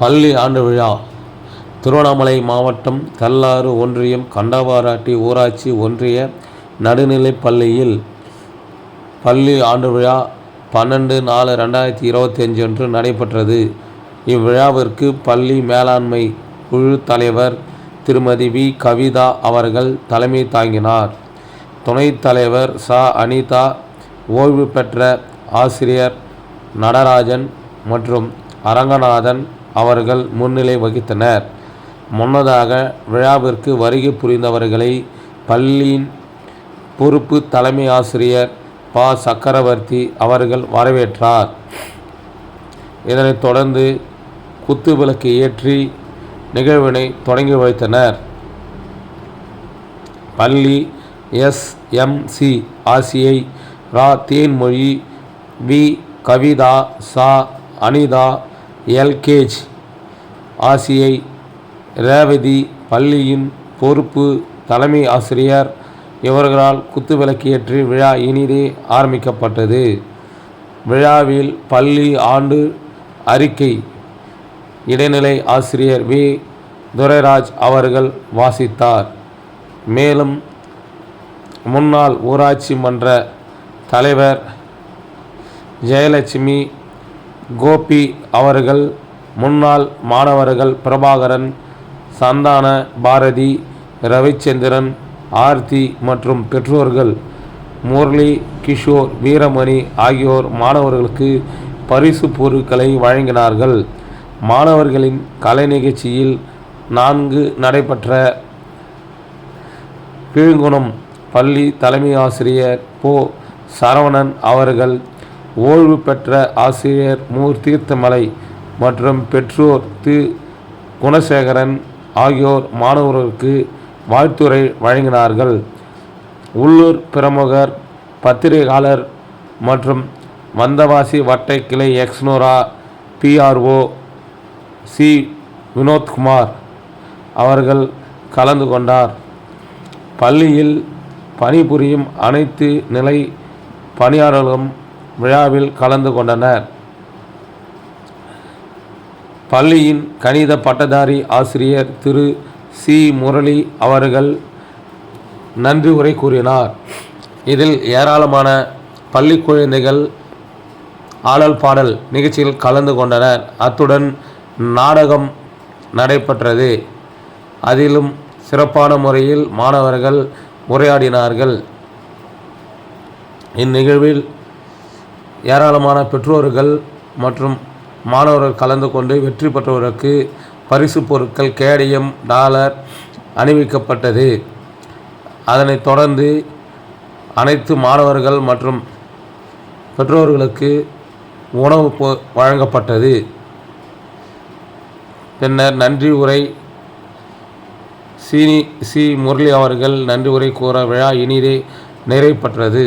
பள்ளி ஆண்டு விழா. திருவண்ணாமலை மாவட்டம் கல்லாறு ஒன்றியம் கண்டவாராட்டி ஊராட்சி ஒன்றிய நடுநிலைப் பள்ளியில் பள்ளி ஆண்டு விழா பன்னெண்டு நாலு ரெண்டாயிரத்தி இருபத்தி அஞ்சு அன்று நடைபெற்றது. இவ்விழாவிற்கு பள்ளி மேலாண்மை குழு தலைவர் திருமதி வி. கவிதா அவர்கள் தலைமை தாங்கினார். துணைத் தலைவர் ச. அனிதா ஓய்வு பெற்ற ஆசிரியர் நடராஜன் மற்றும் அரங்கநாதன் அவர்கள் முன்னிலை வகித்தனர். முன்னதாக விழாவிற்கு வருகை புரிந்தவர்களை பள்ளியின் பொறுப்பு தலைமை ஆசிரியர் ப. சக்கரவர்த்தி அவர்கள் வரவேற்றார். இதனைத் தொடர்ந்து குத்துவிளக்கு ஏற்றி நிகழ்வினை தொடங்கி வைத்தனர். பள்ளி எஸ்எம்சி ஆசியை ரா. தேன்மொழி வி. கவிதா சா. அனிதா எல்கேஜ் ஆசியை ரேவதி பள்ளியின் பொறுப்பு தலைமை ஆசிரியர் இவர்களால் குத்துவிளக்கேற்றி விழா இனிதே ஆரம்பிக்கப்பட்டது. விழாவில் பள்ளி ஆண்டு அறிக்கை இடைநிலை ஆசிரியர் வி. துரைராஜ் அவர்கள் வாசித்தார். மேலும் முன்னாள் ஊராட்சி மன்ற தலைவர் ஜெயலட்சுமி கோபி அவர்கள் முன்னாள் மாணவர்கள் பிரபாகரன் சந்தான பாரதி ரவிச்சந்திரன் ஆர்த்தி மற்றும் பெற்றோர்கள் முரளி கிஷோர் வீரமணி ஆகியோர் மாணவர்களுக்கு பரிசு பொருட்களை வழங்கினார்கள். மாணவர்களின் கலை நிகழ்ச்சியில் நான்கு நடைபெற்ற கீழ்குணம் பள்ளி தலைமை ஆசிரியர் போ. சரவணன் அவர்கள் ஓய்வு பெற்ற ஆசிரியர் மூர் தீர்த்தமலை மற்றும் பெற்றோர் தி. குணசேகரன் ஆகியோர் மாணவர்களுக்கு வாழ்த்துரை வழங்கினார்கள். உள்ளூர் பிரமுகர் பத்திரிகையாளர் மற்றும் வந்தவாசி வட்டை கிளை எக்ஸ்னோரா பிஆர்ஓ சி. வினோத்குமார் அவர்கள் கலந்து கொண்டார். பள்ளியில் பணிபுரியும் அனைத்து நிலை பணியாளர்களும் விழாவில் கலந்து கொண்டனர். பள்ளியின் கணித பட்டதாரி ஆசிரியர் திரு. சி. முரளி அவர்கள் நன்றி உரை கூறினார். இதில் ஏராளமான பள்ளி குழந்தைகள் ஆடல் பாடல் நிகழ்ச்சியில் கலந்து கொண்டனர். அத்துடன் நாடகம் நடைபெற்றது. அதிலும் சிறப்பான முறையில் மாணவர்கள் உரையாடினார்கள். இந்நிகழ்வில் ஏராளமான பெற்றோர்கள் மற்றும் மாணவர்கள் கலந்து கொண்டு வெற்றி பெற்றவருக்கு பரிசு பொருட்கள் கேடயம் டாலர் அணிவிக்கப்பட்டது. அதனைத் தொடர்ந்து அனைத்து மாணவர்கள் மற்றும் பெற்றோர்களுக்கு உணவு வழங்கப்பட்டது. பின்னர் நன்றி உரை சீனி சி. முரளி அவர்கள் நன்றி உரை கூற விழா இனிதே நிறைவு பெற்றது.